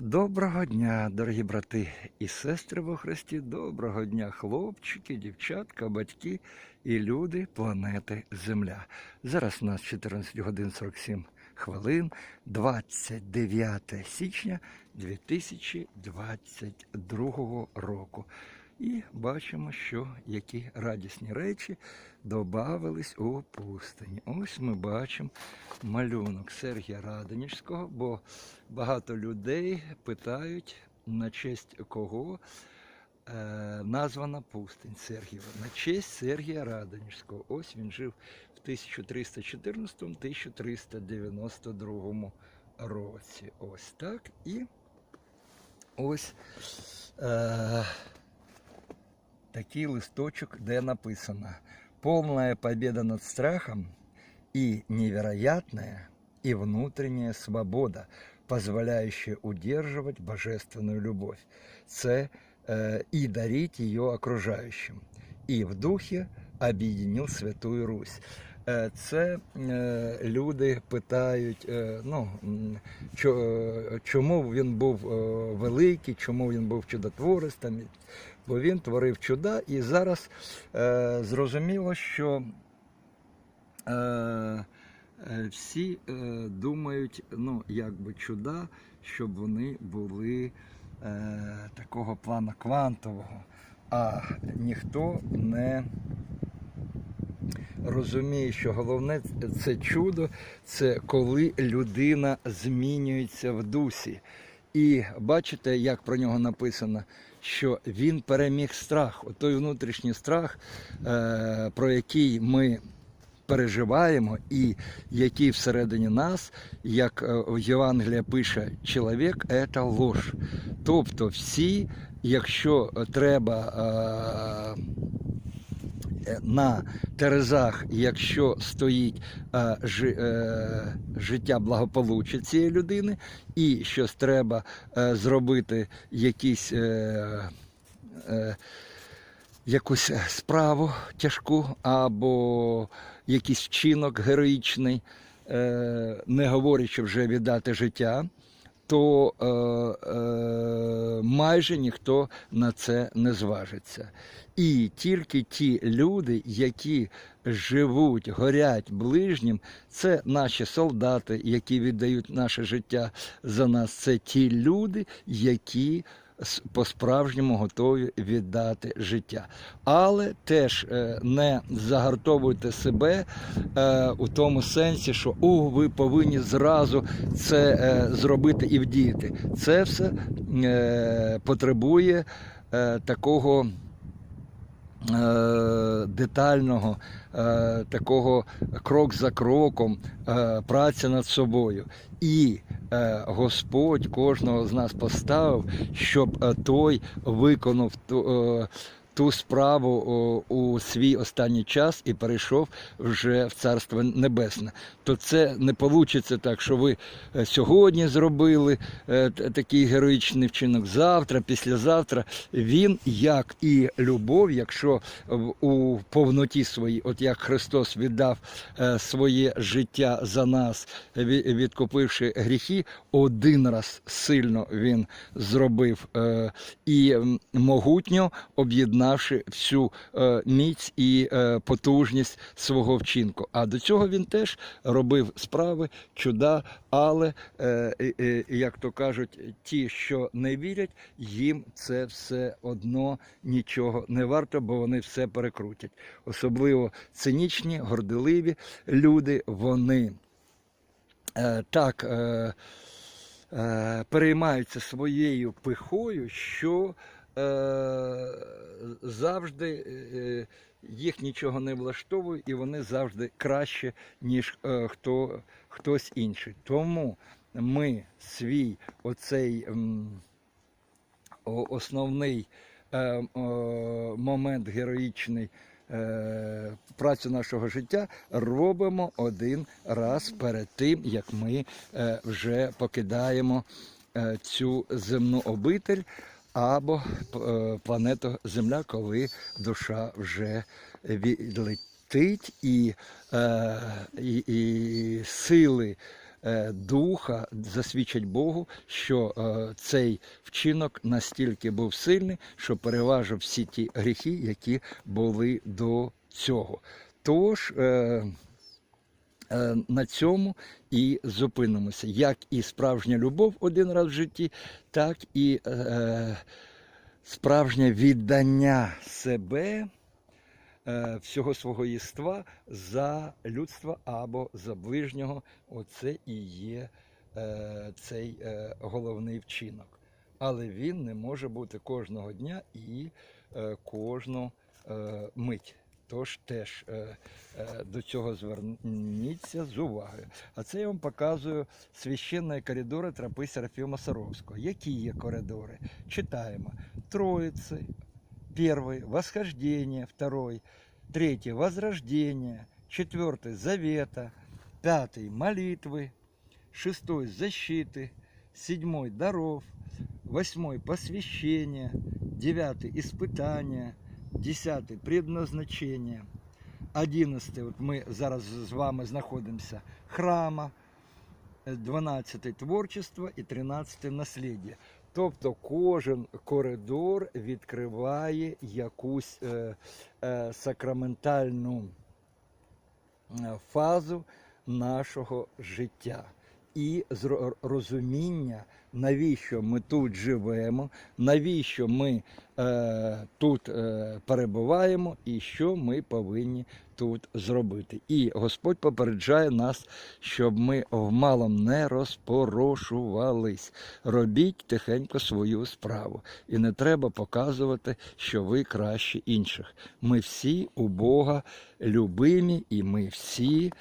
Доброго дня, дорогі брати і сестри во Христі. Доброго дня, хлопчики, дівчатка, батьки і люди планети Земля. Зараз у нас 14 годин 47 хвилин, 29 січня 2022 року. І бачимо, що які радісні речі додавались у пустині. Ось ми бачимо малюнок Сергія Радонежського, бо багато людей питають, на честь кого е, названа пустинь Сергієва. На честь Сергія Радонежського. Ось він жив в 1314-1392 році. Ось так. І ось. Е, такий листочок, де написано «Полная победа над страхом и невероятная и внутренняя свобода, позволяющая удерживать божественную любовь. Це е, і дарить її окружаючим. І в духі об'єднив Святую Русь. Це е, люди питають, е, ну, чо- чому він був великий, чому він був чудотворець, бо він творив чуда, і зараз е, зрозуміло, що е, е, всі е, думають, ну, якби чуда, щоб вони були е, такого плану квантового, а ніхто не розуміє, що головне це чудо, це коли людина змінюється в дусі. І бачите, як про нього написано, що він переміг страх. От той внутрішній страх, е, про який ми переживаємо, і який всередині нас, як е, в Євангелія пише, чоловік це ложь. Тобто всі, якщо треба. На терезах, якщо стоїть е, е, життя благополуччя цієї людини, і щось треба е, зробити якісь. Якусь справу тяжку або якийсь вчинок героїчний, не говорячи вже віддати життя, то е, е, майже ніхто на це не зважиться. І тільки ті люди, які живуть, горять ближнім, це наші солдати, які віддають наше життя за нас. Це ті люди, які по-справжньому готові віддати життя. Але теж е, не загартовуйте себе е, у тому сенсі, що у ви повинні зразу це е, зробити і вдіяти. Це все потребує такого. Е, Детального, е, такого крок за кроком, е, праця над собою. І Господь кожного з нас поставив, щоб той виконав ту, справу у свій останній час і перейшов вже в Царство Небесне. То це не вийде так, що ви е, сьогодні зробили е, такий героїчний вчинок завтра, післязавтра. Він, як і любов, якщо у повноті своїй, от як Христос віддав е, своє життя за нас, відкупивши гріхи, один раз сильно він зробив і могутньо об'єднавши всю е, міць і е, потужність свого вчинку. А до цього він теж робив справи, чуда, але, е, як то кажуть, ті, що не вірять, їм це все одно нічого не варто, бо вони все перекрутять. Особливо цинічні, горделиві люди, вони так. Переймаються своєю пихою, що завжди е, їх нічого не влаштовує, і вони завжди краще, ніж е, хто, хтось інший. Тому ми свій оцей основний е, е, момент героїчний. е, Працю нашого життя робимо один раз перед тим, як ми е, вже покидаємо е, цю земну обитель або е, планету Земля, коли душа вже відлетить і, е, і, і сили е, духа засвідчать Богу, що е, цей вчинок настільки був сильний, що переважив всі ті гріхи, які були до цього. Тож е, на цьому і зупинимося. Як і справжня любов один раз в житті, так і е, справжнє віддання себе, е, всього свого єства за людство або за ближнього. Оце і є е, цей е, головний вчинок. Але він не може бути кожного дня і е, кожну е, мить. Тож теж е, е, до цього зверніться з увагою. А це я вам показую священні коридори тропи Серафіма Саровського. Які є коридори? Читаємо. Троїці, перший восхождення, второй, третій возрождення, четвертий завета, п'ятий молитви, шестой защити, седьмой даров, восьмой посвящення, дев'ятий іспитання. 10 предназначення, 11 от ми зараз з вами знаходимося храма, 12 творчество. І 13 насліддя. Тобто кожен коридор відкриває якусь е, е, сакраментальну е, фазу нашого життя. І розуміння, навіщо ми тут живемо, навіщо ми е, тут е, перебуваємо і що ми повинні тут зробити. І Господь попереджає нас, щоб ми в малом не розпорошувались. Робіть тихенько свою справу. І не треба показувати, що ви краще інших. Ми всі у Бога любимі, і ми всі,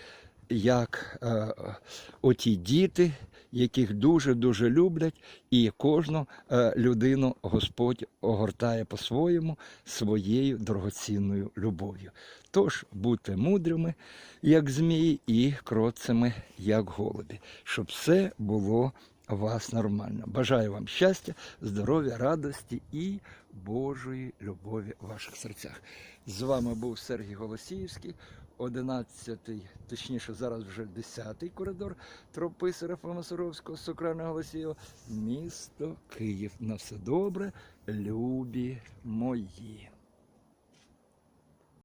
як е, оті діти, яких дуже-дуже люблять, і кожну е, людину Господь огортає по-своєму своєю дорогоцінною любов'ю. Тож будьте мудрими, як змії, і кроцими, як голубі, щоб все було вас нормально. Бажаю вам щастя, здоров'я, радості і Божої любові в ваших серцях. З вами був Сергій Голосіївський, 11-й, точніше, зараз вже 10-й коридор тропи Серафима Саровського, Сокрана Голосієва, місто Київ. На все добре, любі мої.